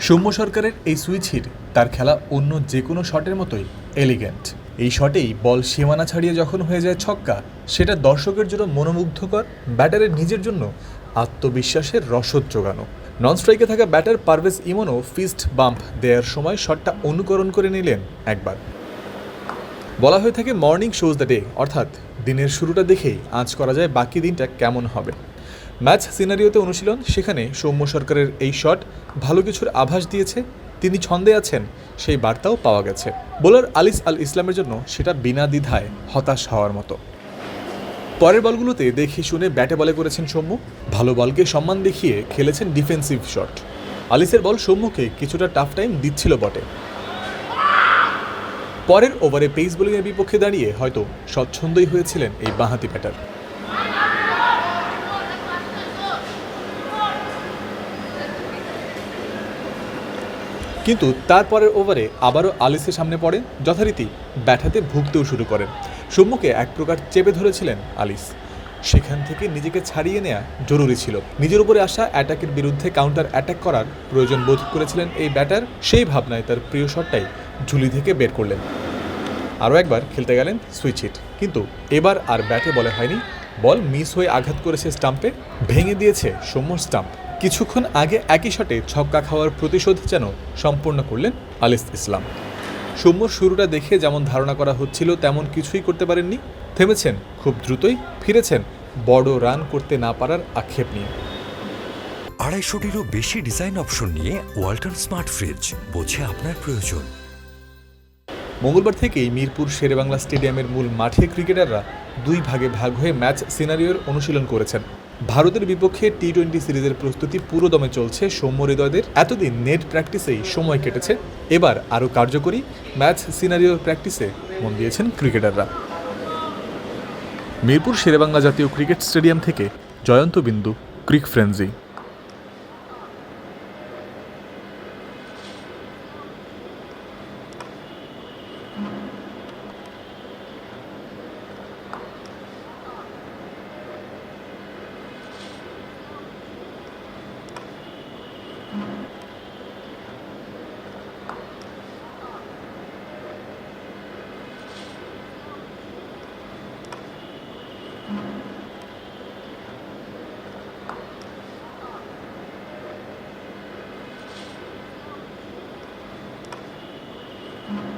সৌম্য সরকারের এই switch hit, তার খেলা অন্য যে কোনো শটের মতোই এলিগেন্ট এই শটেই বল সীমানা ছাড়িয়ে যখন হয়ে যায় ছক্কা, সেটা দর্শকের জন্য মনোমুগ্ধকর, ব্যাটারের নিজের জন্য আত্মবিশ্বাসের রসদ জোগানো। নন স্ট্রাইকে থাকা ব্যাটার পারভেজ ইমনও ফিস্ট বাম্প দেওয়ার সময় শটটা অনুকরণ করে নিলেন একবার। বলা হয়ে থাকে মর্নিং শোজ দ্য ডে অর্থাৎ দিনের শুরুটা দেখেই আঁচ করা যায় বাকি দিনটা কেমন হবে। ম্যাচ সিনারিওতে অনুশীলন, সেখানে সৌম্য সরকারের এই শট ভালো কিছুর আভাস দিয়েছে, তিনি ছন্দে আছেন, সেই বার্তাও পাওয়া গেছে। বোলার আলিস আল ইসলামের জন্য সেটা বিনা দ্বিধায় হতাশ হওয়ার মতো। পরের বলগুলোতে দেখে শুনে ব্যাটে বলে করেছেন সৌম্য, ভালো বলকে সম্মান দেখিয়ে খেলেছেন ডিফেন্সিভ শট। আলিসের বল সৌম্যকে কিছুটা টাফ টাইম দিচ্ছিল বটে। পরের ওভারে পেস বোলিংয়ের বিপক্ষে দাঁড়িয়ে হয়তো স্বচ্ছন্দই হয়েছিলেন এই বাঁহাতি ব্যাটার। কিন্তু তারপরের ওভারে আবারও আলিসের সামনে পড়ে, যথারীতি ব্যাটাতে ভুগতেও শুরু করেন সৌম্যকে এক প্রকার চেপে ধরেছিলেন আলিস। সেখান থেকে নিজেকে ছাড়িয়ে নেওয়া জরুরি ছিল। নিজের উপরে আসা অ্যাটাকের বিরুদ্ধে কাউন্টার অ্যাটাক করার প্রয়োজন বোধ করেছিলেন এই ব্যাটার। সেই ভাবনায় তার প্রিয় শটটাই ঝুলি থেকে বের করলেন। আরও একবার খেলতে গেলেন সুইচ হিট কিন্তু এবার আর ব্যাটে বলে হয়নি। বল মিস হয়ে আঘাত করেছে স্টাম্পে ভেঙে দিয়েছে সৌম্য স্টাম্প কিছুক্ষণ আগে একই শটে ছক্কা খাওয়ার প্রতিশোধ যেন সম্পূর্ণ করলেন আলিস ইসলাম। সৌম্যর শুরুটা দেখে যেমন ধারণা করা হচ্ছিল তেমন কিছুই করতে পারেননি। থেমেছেন খুব দ্রুতই ফিরেছেন বড় রান করতে না পারার আক্ষেপ নিয়ে। আড়াইশোটিরও বেশি ডিজাইন অপশন নিয়ে ওয়াল্টন স্মার্ট ফ্রিজ বোঝে আপনার প্রয়োজন। মঙ্গলবার থেকেই মিরপুর শেরেবাংলা স্টেডিয়ামের মূল মাঠে ক্রিকেটাররা দুই ভাগে ভাগ হয়ে ম্যাচ সিনারিওর অনুশীলন করেছেন। ভারতের বিপক্ষে টি টোয়েন্টি সিরিজের প্রস্তুতি পুরোদমে চলছে সৌম্য হৃদয়দের। এতদিন নেট প্র্যাকটিসেই সময় কেটেছে। এবার আরও কার্যকরী ম্যাচ সিনারিও প্র্যাকটিসে মন দিয়েছেন ক্রিকেটাররা। মিরপুর শেরেবাংলা জাতীয় ক্রিকেট স্টেডিয়াম থেকে জয়ন্ত বিন্দু, ক্রিক ফ্রেন্সি। Mm-hmm.